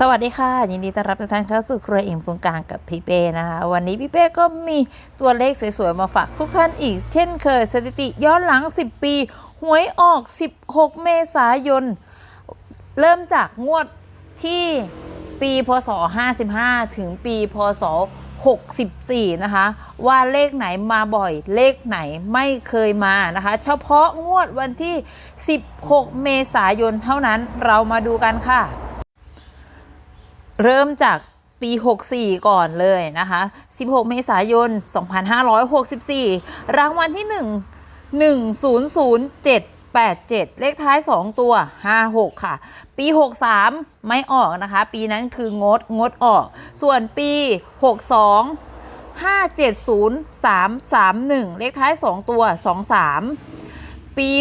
สวัสดีค่ะ ยินดีต้อนรับทุกท่านเข้าสู่ครัวเอ็มปรุงกลางกับพี่เป้นะคะวันนี้พี่เป้ก็มีตัวเลขสวยๆ มาฝากทุกท่านอีก เช่นเคยสถิติย้อนหลัง 10 ปี หวยออก 16 เมษายน เริ่มจากงวดที่ปีพศ 55 ถึงปีพศ 64 นะคะ ว่าเลขไหนมาบ่อยเลขไหนไม่เคยมานะคะ เฉพาะงวดวันที่ 16 เมษายนเท่านั้นเรามาดูกันค่ะ เริ่มจากปี 64 ก่อนเลยนะคะ 16 เมษายน 2564 รางวัลที่ 1 100787 เลขท้าย 2 ตัว 56 ค่ะ ปี 63 ไม่ออกนะคะ ปีนั้นคืองดงดออก ส่วนปี 62 570331 เลขท้าย 2 ตัว 23 ปี 61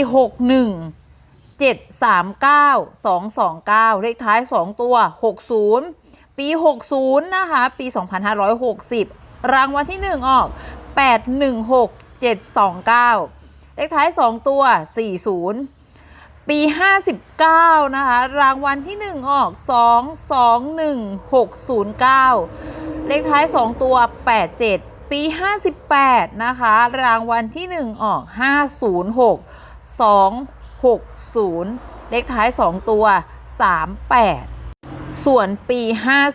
739 229 เลขท้าย 2 ตัว 60 ปี 60 นะคะ ปี 2560 รางวัลที่ 1 ออก 816 729 เลขท้าย 2 ตัว 40 ปี 59 นะคะ รางวัลที่ 1 ออก 221609 เลขท้าย 2 ตัว 87 ปี 58 นะคะ รางวัลที่ 1 ออก 506 260 เลขท้าย 2 ตัว 38 ส่วนปี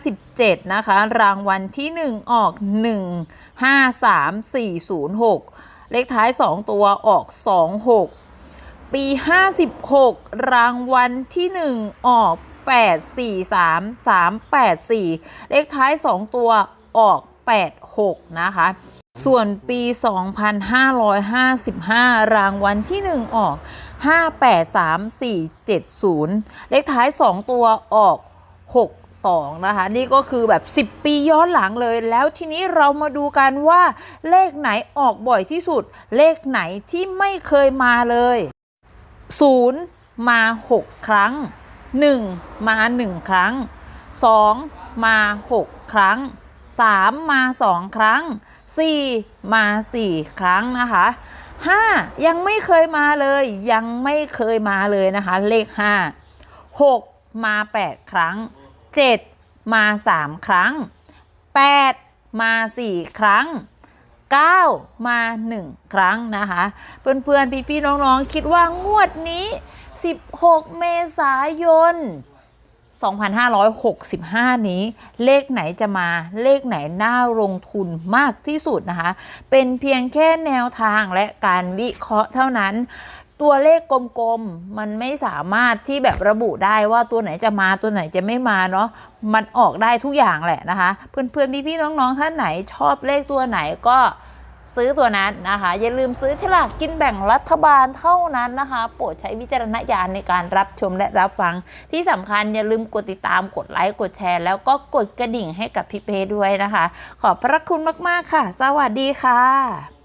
57 นะคะ รางวัลที่ 1 ออก 153406 เลขท้าย 2 ตัวออก 26 ปี 56 รางวัลที่ 1 ออก 843 384 เลขท้าย 2 ตัวออก 86 นะคะ ส่วนปี 2555 รางวัลที่ 1 ออก 583470 เลขท้าย 2 ตัวออก 62 นะคะ นี่ก็คือแบบ 10 ปีย้อนหลังเลย แล้วทีนี้เรามาดูกันว่าเลขไหนออกบ่อยที่สุด เลขไหนที่ไม่เคยมาเลย 0 มา 6 ครั้ง 1 มา 1 ครั้ง 2 มา 6 ครั้ง 3 มา 2 ครั้ง 4 มา 4 ครั้งนะคะ5 ยังไม่เคยมาเลยยังไม่เคยมาเลยนะคะ เลข 5 6 มา 8 ครั้ง 7 มา 3 ครั้ง 8 มา 4 ครั้ง 9 มา 1 ครั้งนะคะ เพื่อนๆ พี่ๆ น้องๆ คิดว่างวดนี้ 16 เมษายน 2565 นี้ เลขไหนจะมาเลขไหนน่าลงทุนมากที่สุดนะคะ เป็นเพียงแค่แนวทางและการวิเคราะห์เท่านั้น ตัวเลขกลมๆ มันไม่สามารถที่แบบระบุได้ว่าตัวไหนจะมาตัวไหนจะไม่มาเนาะ มันออกได้ทุกอย่างแหละนะคะ เพื่อนๆ พี่ๆ น้องๆ ท่านไหนชอบเลขตัวไหนก็ซื้อตัวนั้นนะคะ อย่าลืมซื้อฉลากกินแบ่งรัฐบาลเท่านั้นนะคะ โปรดใช้วิจารณญาณในการรับชมและรับฟัง ที่สำคัญอย่าลืมกดติดตามกดไลค์กดแชร์ แล้วก็กดกระดิ่งให้กับพี่เปด้วยนะคะ ขอบพระคุณมากๆค่ะ สวัสดีค่ะ